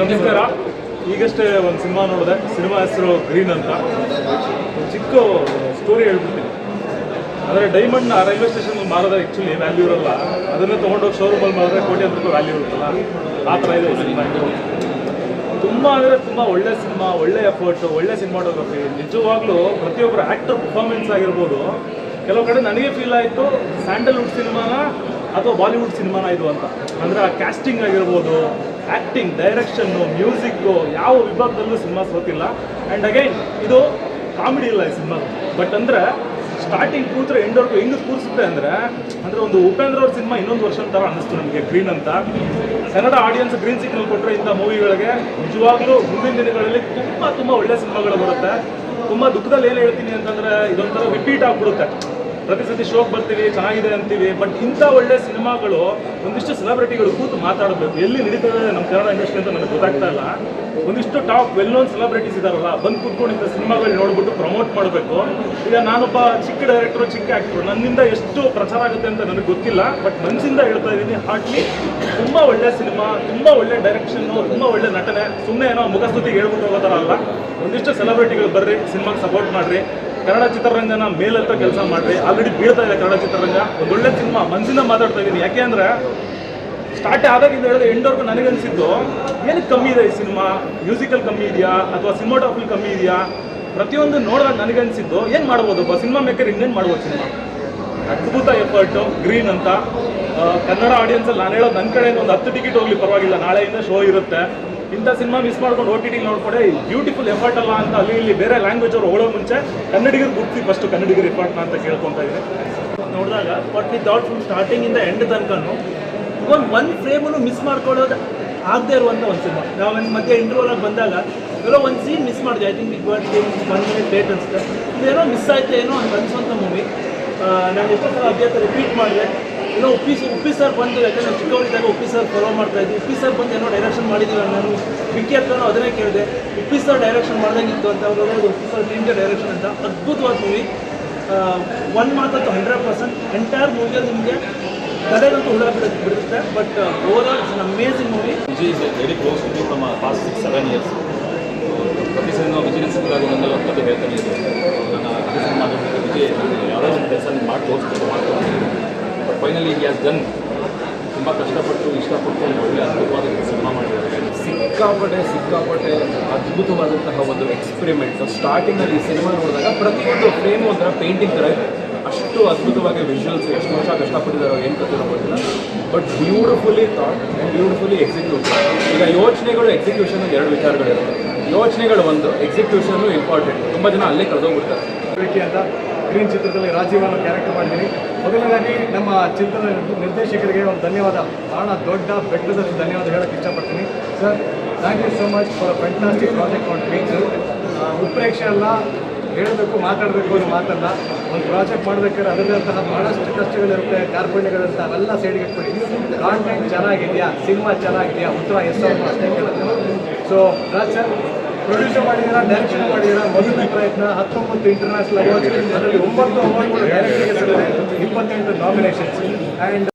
ನಮಸ್ಕಾರ. ಈಗಷ್ಟೇ ಒಂದು ಸಿನಿಮಾ ನೋಡಿದೆ. ಸಿನಿಮಾ ಹೆಸರು ಗ್ರೀನ್ ಅಂತ. ಚಿಕ್ಕ ಸ್ಟೋರಿ ಹೇಳ್ಬಿಡ್ತೀನಿ. ಡೈಮಂಡ್ನ ರೈಲ್ವೆ ಸ್ಟೇಷನ್ ಮಾರೋದ್ರೆ ಆ್ಯಕ್ಚುಲಿ ವ್ಯಾಲ್ಯೂ ಇರಲ್ಲ. ಅದನ್ನೇ ತೊಗೊಂಡೋಗಿ ಶೋರೂಮಲ್ಲಿ ಮಾರಿದ್ರೆ ಕೋಟಿ ರೂಪಾಯಿ ವ್ಯಾಲ್ಯೂ ಇರುತ್ತಲ್ಲ? ಆ ಥರ ಇದೆ ಸಿನಿಮಾ ತುಂಬ ಅಂದರೆ ತುಂಬ ಒಳ್ಳೆ ಸಿನಿಮಾ, ಒಳ್ಳೆ ಎಫರ್ಟ್ ಒಳ್ಳೆ ಸಿನಿಮಾಟೋಗ್ರಫಿ ನಿಜವಾಗ್ಲೂ ಪ್ರತಿಯೊಬ್ಬರು ಆ್ಯಕ್ಟರ್ ಪರ್ಫಾರ್ಮೆನ್ಸ್ ಆಗಿರ್ಬೋದು. ಕೆಲವು ಕಡೆ ನನಗೆ ಫೀಲ್ ಆಯಿತು ಸ್ಯಾಂಡಲ್ವುಡ್ ಸಿನಿಮಾನ ಅಥವಾ ಬಾಲಿವುಡ್ ಸಿನಿಮಾನ ಇದು ಅಂತ. ಅಂದರೆ ಆ ಕ್ಯಾಸ್ಟಿಂಗ್ ಆಗಿರ್ಬೋದು ಆ್ಯಕ್ಟಿಂಗ್ ಡೈರೆಕ್ಷನ್ನು ಮ್ಯೂಸಿಕ್ಕು ಯಾವ ವಿಭಾಗದಲ್ಲೂ ಸಿನಿಮಾ ಸೋತಿಲ್ಲ. ಆ್ಯಂಡ್ ಅಗೈನ್ ಇದು ಕಾಮಿಡಿ ಇಲ್ಲ ಈ ಸಿನಿಮಾ ಬಟ್ ಅಂದರೆ ಸ್ಟಾರ್ಟಿಂಗ್ ಕೂತ್ರೆ ಎಂಡವರೆಗೂ ಹೆಂಗೆ ಕೂರಿಸುತ್ತೆ ಅಂದರೆ ಅಂದರೆ ಒಂದು ಉಪೇಂದ್ರ ಅವ್ರ ಸಿನಿಮಾ ಇನ್ನೊಂದು ವರ್ಷ ಥರ ಅನ್ನಿಸ್ತು ನಮಗೆ ಗ್ರೀನ್ ಅಂತ. ಕನ್ನಡ ಆಡಿಯನ್ಸ್ ಗ್ರೀನ್ ಸಿಗ್ನಲ್ ಕೊಟ್ಟರೆ ಇಂಥ ಮೂವಿಗಳಿಗೆ ನಿಜವಾಗ್ಲೂ ಮುಂದಿನ ದಿನಗಳಲ್ಲಿ ತುಂಬ ತುಂಬ ಒಳ್ಳೆ ಸಿನಿಮಾಗಳು ಬರುತ್ತೆ. ತುಂಬ ದುಃಖದಲ್ಲಿ ಏನು ಹೇಳ್ತೀನಿ ಅಂತಂದರೆ, ಇದೊಂಥರ ರಿಪೀಟ್ ಆಗಿಬಿಡುತ್ತೆ. ಪ್ರತಿ ಸತಿ ಶೋಕ್ ಬರ್ತೀವಿ, ಚೆನ್ನಾಗಿದೆ ಅಂತೀವಿ ಬಟ್ ಇಂಥ ಒಳ್ಳೆ ಸಿನಿಮಾಗಳು ಒಂದಿಷ್ಟು ಸೆಲೆಬ್ರಿಟಿಗಳು ಕೂತು ಮಾತಾಡಬೇಕು. ಎಲ್ಲಿ ನಡೀತದೆ ನಮ್ಮ ಕನ್ನಡ ಇಂಡಸ್ಟ್ರಿ ಅಂತ ನನಗೆ ಗೊತ್ತಾಗ್ತಾ ಇಲ್ಲ. ಒಂದಿಷ್ಟು ಟಾಪ್ ವೆಲ್ ನೋನ್ ಸೆಲೆಬ್ರಿಟೀಸ್ ಇದಾರಲ್ಲ, ಬಂದು ಕೂತ್ಕೊಂಡು ಇಂಥ ಸಿನಿಮಾಗಳು ನೋಡ್ಬಿಟ್ಟು ಪ್ರಮೋಟ್ ಮಾಡಬೇಕು. ಈಗ ನಾನೊಬ್ಬ ಚಿಕ್ಕ ಡೈರೆಕ್ಟರ್ ಚಿಕ್ಕ ಆ್ಯಕ್ಟ್ರು ನನ್ನಿಂದ ಎಷ್ಟು ಪ್ರಚಾರ ಆಗುತ್ತೆ ಅಂತ ನನಗೆ ಗೊತ್ತಿಲ್ಲ ಬಟ್ ಮನಸ್ಸಿಂದ ಹೇಳ್ತಾ ಇದ್ದೀನಿ ಹಾರ್ಟ್ಲಿ ತುಂಬ ಒಳ್ಳೆ ಸಿನಿಮಾ, ತುಂಬ ಒಳ್ಳೆ ಡೈರೆಕ್ಷನ್ನು ತುಂಬ ಒಳ್ಳೆ ನಟನೆ. ಸುಮ್ಮನೆ ಏನೋ ಮುಖಸ್ತುತಿಗೆ ಹೇಳ್ಬಿಟ್ಟು ಹೋಗೋ ಥರ ಅಲ್ಲ. ಒಂದಿಷ್ಟು ಸೆಲೆಬ್ರಿಟಿಗಳು ಬರ್ರಿ, ಸಿನಿಮಾಗೆ ಸಪೋರ್ಟ್ ಮಾಡಿರಿ. ಕನ್ನಡ ಚಿತ್ರರಂಗನ ಮೇಲಂತ ಕೆಲಸ ಮಾಡ್ರಿ. ಆಲ್ರೆಡಿ ಬೀಳ್ತಾ ಇದೆ ಕನ್ನಡ ಚಿತ್ರರಂಗ. ಒಂದೊಳ್ಳೆ ಸಿನಿಮಾ ಮನಸ್ಸಿಂದ ಮಾತಾಡ್ತಾ ಇದ್ದೀನಿ ಯಾಕೆ ಅಂದರೆ ಸ್ಟಾರ್ಟ್ ಆದಾಗಿಂದ ಹೇಳಿದ್ರೆ ಎಂಡವರೆಗೂ ನನಗನ್ಸಿದ್ದು, ಏನಕ್ಕೆ ಕಮ್ಮಿ ಇದೆ ಈ ಸಿನಿಮಾ? ಮ್ಯೂಸಿಕಲ್ ಕಮ್ಮಿ ಇದೆಯಾ? ಅಥವಾ ಸಿನಿಮಾಟೋಫಿಲ್ ಕಮ್ಮಿ ಇದೆಯಾ? ಪ್ರತಿಯೊಂದು ನೋಡಿದಾಗ ನನಗನ್ಸಿದ್ದು, ಏನು ಮಾಡ್ಬೋದು ಒಬ್ಬ ಸಿನಿಮಾ ಮೇಕರ್ ಇನ್ನೇನು ಮಾಡ್ಬೋದು ಸಿನಿಮಾ? ಅದ್ಭುತ ಎಫರ್ಟು ಗ್ರೀನ್ ಅಂತ. ಕನ್ನಡ ಆಡಿಯನ್ಸಲ್ಲಿ ನಾನು ಹೇಳೋದು ನನ್ನ ಕಡೆಯಿಂದ ಒಂದು ಹತ್ತು ಟಿಕೆಟ್ ಹೋಗ್ಲಿ, ಪರವಾಗಿಲ್ಲ. ನಾಳೆಯಿಂದ ಶೋ ಇರುತ್ತೆ. ಇಂಥ ಸಿನಿಮಾ ಮಿಸ್ ಮಾಡ್ಕೊಂಡು ಓ ಟಿ ಟಿ ನೋಡ್ಕೊಂಡೆ. ಬ್ಯೂಟಿಫುಲ್ ಎಫರ್ಟ್ ಅಲ್ಲ ಅಂತ ಅಲ್ಲಿ ಇಲ್ಲಿ ಬೇರೆ ಲ್ಯಾಂಗ್ವೇಜ್ ಅವರು ಹೋಗೋ ಮುಂಚೆ ಕನ್ನಡಿಗರು ಗುರ್ತಿ ಫಸ್ಟ್ ಕನ್ನಡಿಗರ ಎಫರ್ಟ್ನ ಅಂತ ಕೇಳ್ಕೊತಾ ಇದ್ದೀನಿ ನೋಡಿದಾಗ ಬಟ್ ವಿತ್ ಔಟ್ ಫ್ರಮ್ ಸ್ಟಾರ್ಟಿಂಗಿಂದ ಎಂಡ್ ತನಕನು ಒಂದು ಒನ್ ಫ್ರೇಮನ್ನು ಮಿಸ್ ಮಾಡ್ಕೊಳ್ಳೋದು ಆಗದೆ ಇರುವಂಥ ಒಂದು ಸಿನಿಮಾ. ನಾವು ಒಂದು ಮಧ್ಯೆ ಅಲ್ಲಿ ಬಂದಾಗ ಎಲ್ಲೋ ಒಂದು ಸೀನ್ ಮಿಸ್ ಮಾಡಿದೆ I think it what one minute late ಅನಿಸುತ್ತೆ. ಇದೇನೋ ಮಿಸ್ ಆಯ್ತು ಏನೋ ಅಂತ ಅನ್ಸುವಂಥ ಮೂವಿ ನಾನು ಎಷ್ಟೋ ಸಲ ಅಭ್ಯಾಸ ರಿಪೀಟ್ ಮಾಡಿದೆ. ಏನೋ ಉಪ್ಪಿ ಉಪ್ಪಿ ಸರ್ ಬಂದು, ಯಾಕಂದರೆ ಚಿಕ್ಕವರಿದ್ದಾಗ ಉಪ್ಪಿ ಸರ್ ಫಾಲೋ ಮಾಡ್ತಾ ಇದ್ದೆ ಉಪ್ಪಿ ಸರ್ ಬಂದು ಏನೋ ಡೈರೆಕ್ಷನ್ ಮಾಡಿದ್ದೀವಿ ನಾನು. ವಿಕ್ಕಿ ಹತ್ರನೂ ಅದನ್ನೇ ಕೇಳಿದೆ. ಉಪ್ಪಿ ಸರ್ ಡೈರೆಕ್ಷನ್ ಮಾಡ್ದಂಗಿತ್ತು ಅಂತ ಅವ್ರು ಉಪ್ಪಿ ಸರ್ ಟೀಮ್ಗೆ ಡೈರೆಕ್ಷನ್ ಅಂತ. ಅದ್ಭುತವಾದ ಮೂವಿ ಒನ್ ಮಾತಂತೂ ಹಂಡ್ರೆಡ್ ಪರ್ಸೆಂಟ್ ಎಂಟೈರ್ ಮೂವಿಯಲ್ಲಿ ನಿಮಗೆ ಕಡೆಗಂತೂ ಹುಡುಗ ಬಿಡುತ್ತೆ. ಬಿಡುತ್ತೆ but overall it's amazing movie Vijay is very close to from past six seven years ಪ್ರತಿ ಸಿನಿಮಾ ವಿಜಯ್ ಸಿಕ್ಕಿದಾಗ ಒಂದಲ್ಲ ಒಂದು ಹೇಳ್ತಾನೆ ಇದೆ ನನ್ನ ಅದೇ ಸಿನಿಮಾ ವಿಜಯ್ ಯಾವುದೋ ಒಂದು ಕೆಲಸ ನೀವು ಮಾಡಿ ತೋರಿಸ್ಬೇಕು ಮಾಡ್ಕೊಂಡು ಹಿ ಹ್ಯಾಸ್ ಡನ್ ತುಂಬ ಕಷ್ಟಪಟ್ಟು ಇಷ್ಟಪಟ್ಟು ಒಂದು ಅದ್ಭುತವಾದ ಸಿನಿಮಾ ಮಾಡಿದ್ದಾರೆ. ಸಿಕ್ಕಾಪಟ್ಟೆ ಸಿಕ್ಕಾಪಟ್ಟೆ ಅದ್ಭುತವಾದಂತಹ ಒಂದು ಎಕ್ಸ್ಪೆರಿಮೆಂಟ್ ಸ್ಟಾರ್ಟಿಂಗಲ್ಲಿ ಈ ಸಿನಿಮಾ ನೋಡಿದಾಗ ಪ್ರತಿಯೊಂದು ಫ್ರೇಮ್ ಒಂಥರ ಪೇಂಟಿಂಗ್ ಥರ ಅಷ್ಟು ಅದ್ಭುತವಾಗಿ ವಿಷುವಲ್ಸ್ ಎಷ್ಟು ವರ್ಷ ಕಷ್ಟಪಟ್ಟಿದ್ದಾರೋ ಏನು ಗೊತ್ತಿಲ್ಲ. But beautifully thought beautifully execute ಈಗ ಯೋಚನೆಗಳು ಎಕ್ಸಿಕ್ಯೂಷನ್ ಎರಡು ವಿಚಾರಗಳಿರುತ್ತೆ. ಯೋಚನೆಗಳು ಒಂದು ಎಕ್ಸಿಕ್ಯೂಷನ್ನು ಇಂಪಾರ್ಟೆಂಟ್ ತುಂಬ ಜನ ಅಲ್ಲೇ ಕಳೆದೋಗ್ಬಿಡ್ತಾರೆ ಅಂತ ಗ್ರೀನ್ ಚಿತ್ರದಲ್ಲಿ ರಾಜೀವ್ ಅನ್ನೋ ಕ್ಯಾರೆಕ್ಟರ್ ಮಾಡಿದ್ದೀನಿ. ಮೊದಲನೇದಾಗಿ ನಮ್ಮ ಚಿತ್ರದ ನಿರ್ದೇಶಕರಿಗೆ ಒಂದು ಧನ್ಯವಾದ. ಬಹಳ ದೊಡ್ಡ ಬೆಟ್ಟದಲ್ಲಿ ಧನ್ಯವಾದ ಹೇಳೋಕ್ಕೆ ಇಷ್ಟಪಡ್ತೀನಿ. Sir thank you so much for fantastic project on greens ಉತ್ಪ್ರೇಕ್ಷೆ ಅಲ್ಲ, ಹೇಳಬೇಕು, ಮಾತಾಡಬೇಕು ಅನ್ನೋ ಮಾತಲ್ಲ. ಒಂದು ಪ್ರಾಜೆಕ್ಟ್ ಮಾಡಬೇಕಾದ್ರೆ ಅದರದಂತಹ ಬಹಳಷ್ಟು ಕಷ್ಟಗಳಿರುತ್ತೆ, ಕಾರ್ಪಣ್ಯಗಳಿರುತ್ತೆ, ಅವೆಲ್ಲ ಸೈಡ್ಗೆ ಇಟ್ಬಿಡಿ. ಕಾಂಟೆಂಟ್ ಚೆನ್ನಾಗಿದೆಯಾ? ಸಿನಿಮಾ ಚೆನ್ನಾಗಿದೆಯಾ? ಉತ್ತರ ಎಸ್ ಅಷ್ಟೇ ಕೇಳುತ್ತೆ ಸೊ ರಾಜ್ ಸರ್ ಪ್ರೊಡ್ಯೂಸರ್ ಮಾಡಿದ್ದೀರಾ ಡೈರೆಕ್ಷನ್ ಮಾಡಿದ್ದೀರಾ, ಮೊದಲನೇ ಪ್ರಯತ್ನ, ಹತ್ತೊಂಬತ್ತು ಇಂಟರ್ನ್ಯಾಷನಲ್ ಅವಾರ್ಡ್ಸ್ ಅದರಲ್ಲಿ ಒಂಬತ್ತು ಅವಾರ್ಡ್ಗಳು ಸಿಗುತ್ತೆ ಇಪ್ಪತ್ತೆಂಟು ನಾಮಿನೇಷನ್ಸ್ ಆ್ಯಂಡ್